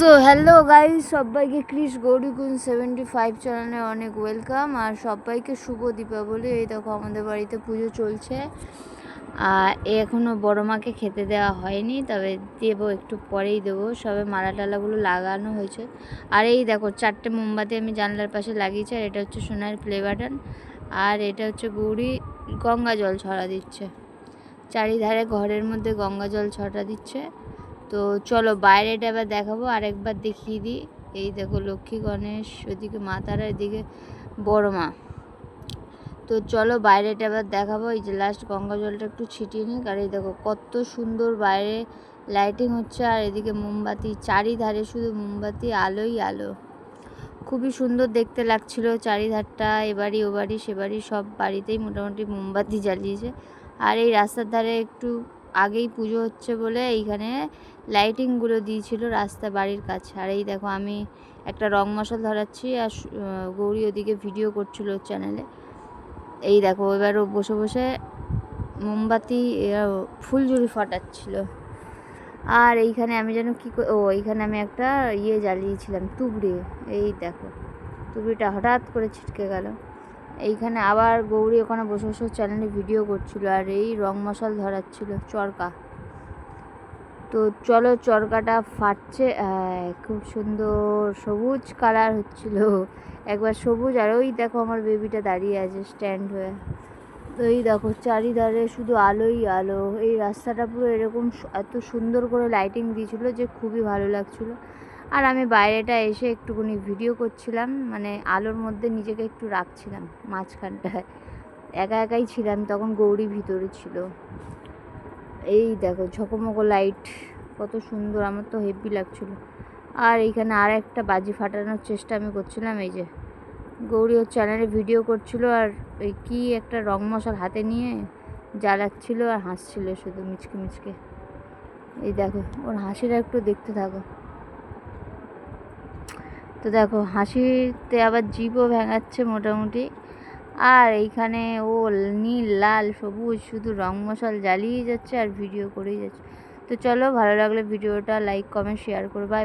So hello guys সবাইকে ক্রিস Gaurikunj seventy five চ্যানেলে অনেক ওয়েলকাম আর সবাইকে শুভ দীপাবলি। এই দেখো আমাদের বাড়িতে পুজো চলছে। আর এখনও বড় মাকে খেতে দেওয়া হয়নি, তবে দেবো একটু পরেই দেবো। সবে মালা টালাগুলো লাগানো হয়েছে। আর এই দেখো, চারটে মোমবাতি আমি জানলার পাশে লাগিয়েছি, আর এটা হচ্ছে সোনার প্লে বাটন আর এটা হচ্ছে গৌরী গঙ্গা জল ছড়া দিচ্ছে। চারিধারে ঘরের মধ্যে গঙ্গা জল ছড়া দিচ্ছে। তো চলো বাইরেটা এবার দেখাবো, আরেকবার দেখিয়ে দিই। এই দেখো লক্ষ্মী, গণেশ, ওদিকে মা, তারা, এদিকে বড় মা। তো চলো বাইরেটা এবার দেখাবো, এই যে লাস্ট গঙ্গা জলটা একটু ছিটিয়ে নিই আর এই দেখো কত সুন্দর বাইরে লাইটিং হচ্ছে, আর এদিকে মোমবাতি, চারিধারে শুধু মোমবাতি, আলোই আলো। খুবই সুন্দর দেখতে লাগছিল চারিধারটা, এবারই ও বাড়ি সে বাড়ি সব বাড়িতেই মোটামুটি মোমবাতি জ্বালিয়েছে। আর এই রাস্তার ধারে একটু আগেই পুজো হচ্ছে বলে এইখানে লাইটিংগুলো দিয়েছিল রাস্তা বাড়ির কাছে। আর এই দেখো আমি একটা রং মশাল ধরাচ্ছি আর গৌরী ওদিকে ভিডিও করছিল চ্যানেলে এই দেখো এবার ও বসে বসে মোমবাতি ফুলঝুরি ফাটাচ্ছিল। আর এইখানে আমি যেন কী ও, এইখানে আমি একটা ইয়ে জ্বালিয়েছিলাম, তুবড়ি। এই দেখো, তুবড়িটা হঠাৎ করে ছিটকে গেল। এইখানে আবার গৌরী ওখানে বসে বসে চ্যানেলে ভিডিও করছিল আর এই রং মশাল ধরাচ্ছিল চরকা। তো চলো চরকাটা ফাটছে খুব সুন্দর সবুজ কালার হচ্ছিল। একবার সবুজ আর ওই দেখো আমার বেবিটা দাঁড়িয়ে আছে স্ট্যান্ড হয়ে। তো এই দেখো চারিধারে শুধু আলোই আলো। এই রাস্তাটা পুরো এরকম এত সুন্দর করে লাইটিং দিয়েছিল যে খুবই ভালো লাগছিল। আর আমি বাইরেটা এসে একটুখানি ভিডিও করছিলাম মানে আলোর মধ্যে নিজেকে একটু রাখছিলাম মাঝখানটায়। একা একাই ছিলাম, তখন গৌরী ভিতরে ছিল। এই দেখো, ঝকমকো লাইট কত সুন্দর, আমার তো হেভি লাগছিল। আর এইখানে আর একটা বাজি ফাটানোর চেষ্টা আমি করছিলাম, এই যে। গৌরী ওর চ্যানেলে ভিডিও করছিল আর ওই কি একটা রং মশাল হাতে নিয়ে জ্বালাচ্ছিল আর হাসছিল শুধু মিচকে মিচকে। এই দেখো, ওর হাসিটা একটু দেখতে থাকো। তো দেখো, হাসিতে আবার জিভও ভেঙাচ্ছে মোটামুটি। আর এইখানে ও নীল, লাল, সবুজ, শুধু রং মশাল জ্বালিয়ে যাচ্ছে আর ভিডিও করেই যাচ্ছে। তো চলো, ভালো লাগলে ভিডিওটা লাইক, কমেন্ট, শেয়ার করো। বাই।